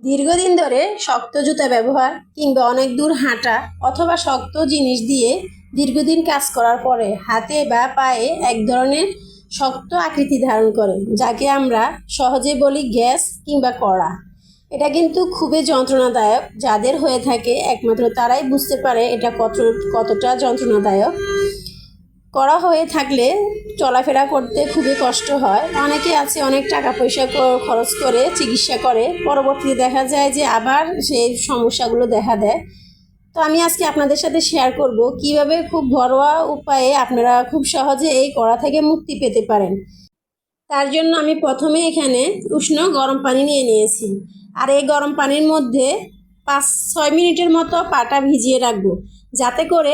দীর্ঘদিন ধরে শক্ত জুতা ব্যবহার কিংবা অনেক দূর হাঁটা অথবা শক্ত জিনিস দিয়ে দীর্ঘদিন কাজ করার পরে হাতে বা পায়ে এক ধরনের শক্ত আকৃতি ধারণ করে, যাকে আমরা সহজে বলি গ্যাস কিংবা কড়া। এটা কিন্তু খুবই যন্ত্রণাদায়ক, যাদের হয়ে থাকে একমাত্র তারাই বুঝতে পারে এটা কত কতটা যন্ত্রণাদায়ক। করা হয়ে থাকলে চলাফেরা করতে খুবই কষ্ট হয়। অনেকে আছে, অনেক টাকা পয়সা খরচ করে, চিকিৎসা করে। পরবর্তীতে দেখা যায় যে আবার সেই সমস্যাগুলো দেখা দেয়। তো আমি আজকে আপনাদের সাথে শেয়ার করব কীভাবে খুব ঘরোয়া উপায়ে আপনারা খুব সহজে এই কড়া থেকে মুক্তি পেতে পারেন। তার জন্য আমি প্রথমে এখানে উষ্ণ গরম পানি নিয়ে নিয়েছি। আর এই গরম পানির মধ্যে পাঁচ ছয় মিনিটের মতো পাটা ভিজিয়ে রাখব। যাতে করে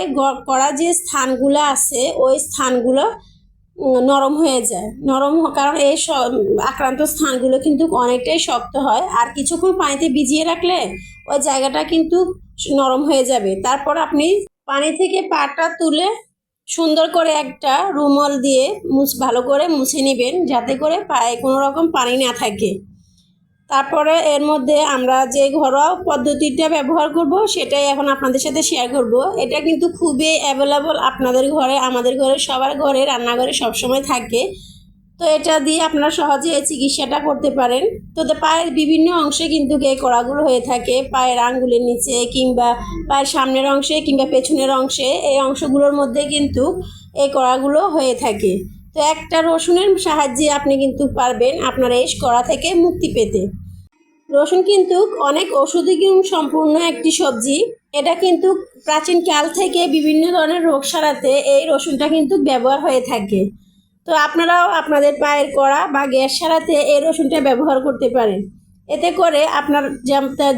কড়া যে স্থানগুলো আছে, ওই স্থানগুলো নরম হয়ে যায়। নরম কারণ এই আক্রান্ত স্থানগুলো কিন্তু অনেকটাই শক্ত হয়। আর কিছুক্ষণ পানিতে ভিজিয়ে রাখলে ওই জায়গাটা কিন্তু নরম হয়ে যাবে। তারপর আপনি পানি থেকে পাটা তুলে সুন্দর করে একটা রুমাল দিয়ে মুছ ভালো করে মুছে নেবেন, যাতে করে পায়ে কোনো রকম পানি না থাকে। তারপরে এর মধ্যে আমরা যে ঘরোয়া পদ্ধতিটা ব্যবহার করব, সেটাই এখন আপনাদের সাথে শেয়ার করব। এটা কিন্তু খুবই অ্যাভেলেবল আপনাদের ঘরে, আমাদের ঘরে, সবার ঘরে, রান্নাঘরে সবসময় থাকে। তো এটা দিয়ে আপনারা সহজে এই চিকিৎসাটা করতে পারেন। তো পায়ের বিভিন্ন অংশে কিন্তু এই কড়াগুলো হয়ে থাকে। পায়ের আঙ্গুলের নিচে কিংবা পায়ের সামনের অংশে কিংবা পেছনের অংশে, এই অংশগুলোর মধ্যে কিন্তু এই কড়াগুলো হয়ে থাকে। তো একটা রসুনের সাহায্যে আপনি কিন্তু পারবেন আপনার এই কড়া থেকে মুক্তি পেতে। রসুন কিন্তু অনেক ওষুধি গুণ সম্পূর্ণ একটি সবজি। এটা কিন্তু প্রাচীন কাল থেকে বিভিন্ন ধরনের রোগ সারাতে এই রসুনটা কিন্তু ব্যবহার হয়ে থাকে। তো আপনারাও আপনাদের পায়ের কড়া বা গ্যাস সারাতে এই রসুনটা ব্যবহার করতে পারেন। এতে করে আপনার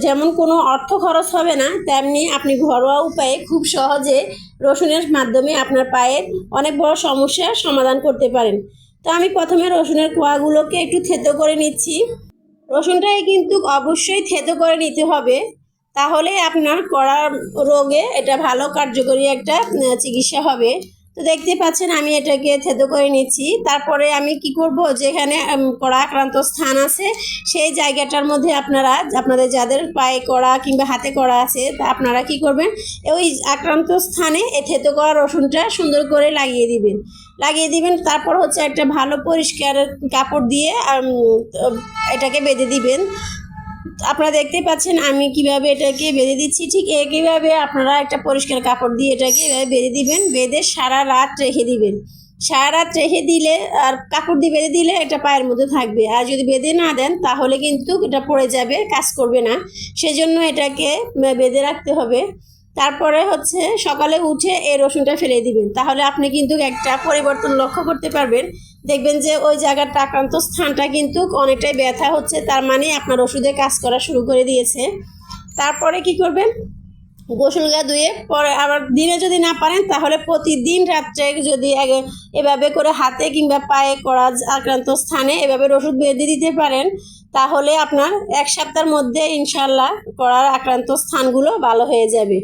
যেমন কোনো অর্থ খরচ হবে না, তেমনি আপনি ঘরোয়া উপায়ে খুব সহজে রসুনের মাধ্যমে আপনার পায়ের অনেক বড় সমস্যার সমাধান করতে পারেন। তো আমি প্রথমে রসুনের কোয়াগুলোকে একটু থেতো করে নিচ্ছি। রসুনটাই কিন্তু অবশ্যই থেতো করে নিতে হবে, তাহলে আপনার কড়া রোগে এটা ভালো কার্যকরী একটা চিকিৎসা হবে। তো দেখতে পাচ্ছেন, আমি এটাকে থেতো করে নিচ্ছি। তারপরে আমি কি করব, যেখানে কড়া আক্রান্ত স্থান আছে, সেই জায়গাটার মধ্যে আপনারা, আপনাদের যাদের পায়ে কড়া কিংবা হাতে কড়া আছে, তা আপনারা কি করবেন, ওই আক্রান্ত স্থানে এই থেতো করা রসুনটা সুন্দর করে লাগিয়ে দিবেন। লাগিয়ে দিবেন, তারপর হচ্ছে একটা ভালো পরিষ্কার কাপড় দিয়ে এটাকে বেঁধে দিবেন। আপনারা দেখতে পাচ্ছেন, আমি কীভাবে এটাকে বেঁধে দিচ্ছি, ঠিক একইভাবে আপনারা একটা পরিষ্কার কাপড় দিয়ে এটাকে এভাবে বেঁধে দিবেন, বেঁধে সারা রাত রেখে দিবেন। সারা রাত রেখে দিলে আর কাপড় দিয়ে বেঁধে দিলে এটা পায়ের মধ্যে থাকবে। আর যদি বেঁধে না দেন, তাহলে কিন্তু এটা পড়ে যাবে, কাজ করবে না। সেজন্য এটাকে বেঁধে রাখতে হবে। তারপরে হচ্ছে সকালে উঠে এই রসুনটা ফেলে দিবেন। তাহলে আপনি কিন্তু একটা পরিবর্তন লক্ষ্য করতে পারবেন। দেখবেন যে ওই জায়গাটা আক্রান্ত স্থানটা কিন্তু অনেকটাই ব্যথা হচ্ছে, তার মানে আপনার ওষুধে কাজ করা শুরু করে দিয়েছে। তারপরে কি করবেন? গোসল গা ধুয়ে পরে আবার দিনে যদি না পারেন, তাহলে প্রতিদিন রাত্রে যদি এভাবে করে হাতে কিংবা পায়ে করা আক্রান্ত স্থানে এভাবে ওষুধ বেঁধে দিতে পারেন। তাহলে আপনার এক সপ্তাহের মধ্যে ইনশাল্লাহ করার আক্রান্ত স্থানগুলো ভালো হয়ে যাবে।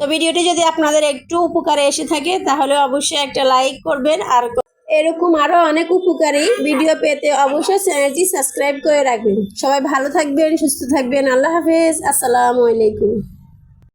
তো ভিডিওটি যদি আপনাদের একটু উপকারে এসে থাকে, তাহলে অবশ্যই একটা লাইক করবেন আর এরকম আরও অনেক উপকারী ভিডিও পেতে অবশ্যই চ্যানেলটি সাবস্ক্রাইব করে রাখবেন। সবাই ভালো থাকবেন, সুস্থ থাকবেন। আল্লাহ হাফেজ। আসসালামু আলাইকুম।